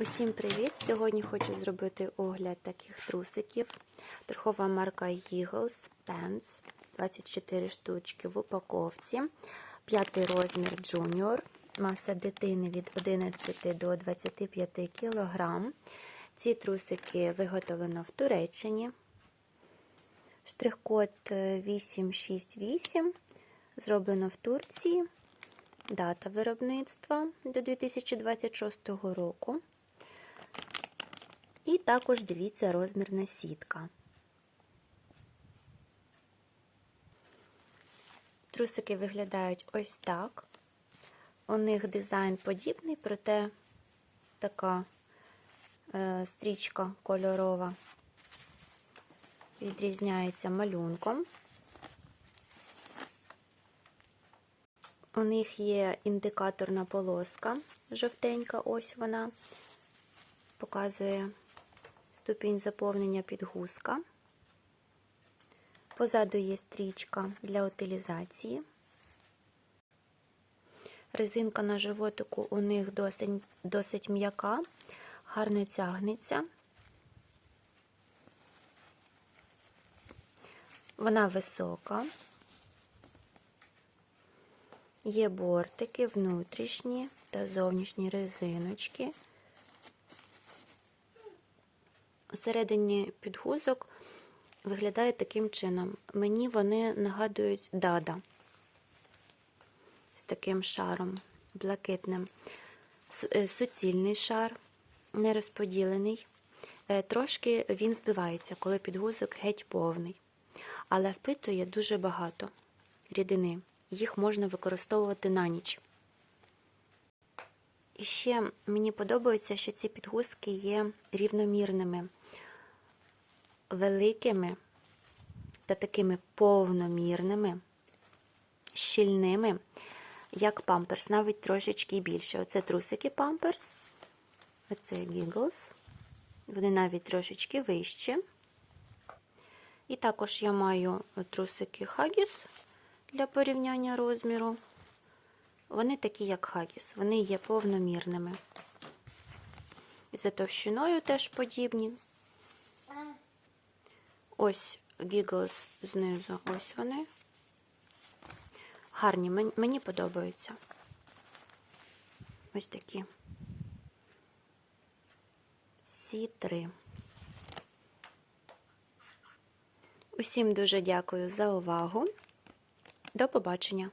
Усім привіт! Сьогодні хочу зробити огляд таких трусиків. Торгова марка Eagles Pants. 24 штучки в упаковці. П'ятий розмір Junior. Маса дитини від 11 до 25 кг. Ці трусики виготовлено в Туреччині. Штрих-код 868. Зроблено в Турції. Дата виробництва до 2026 року. І також дивіться розмірна сітка. Трусики виглядають ось так. У них дизайн подібний, проте така е, стрічка кольорова відрізняється малюнком. У них є індикаторна полоска жовтенька, ось вона показує ступінь заповнення підгузка. Позаду є стрічка для утилізації. Резинка на животику у них досить, досить м'яка, гарно тягнеться. Вона висока. Є бортики, внутрішні та зовнішні резиночки. Усередині підгузок виглядає таким чином. Мені вони нагадують дада з таким шаром блакитним. Суцільний шар, нерозподілений. Трошки він збивається, коли підгузок геть повний, але впитує дуже багато рідини. Їх можна використовувати на ніч. І ще мені подобається, що ці підгузки є рівномірними, великими та такими повномірними, щільними, як памперс, навіть трошечки більше. Оце трусики памперс, оце Giggles. Вони навіть трошечки вищі. І також я маю трусики Haggis для порівняння розміру. Вони такі, як Хагіс, вони є повномірними. І за товщиною теж подібні. Ось Giggles знизу, ось вони. Гарні, мені подобаються. Ось такі. Всі три. Усім дуже дякую за увагу. До побачення!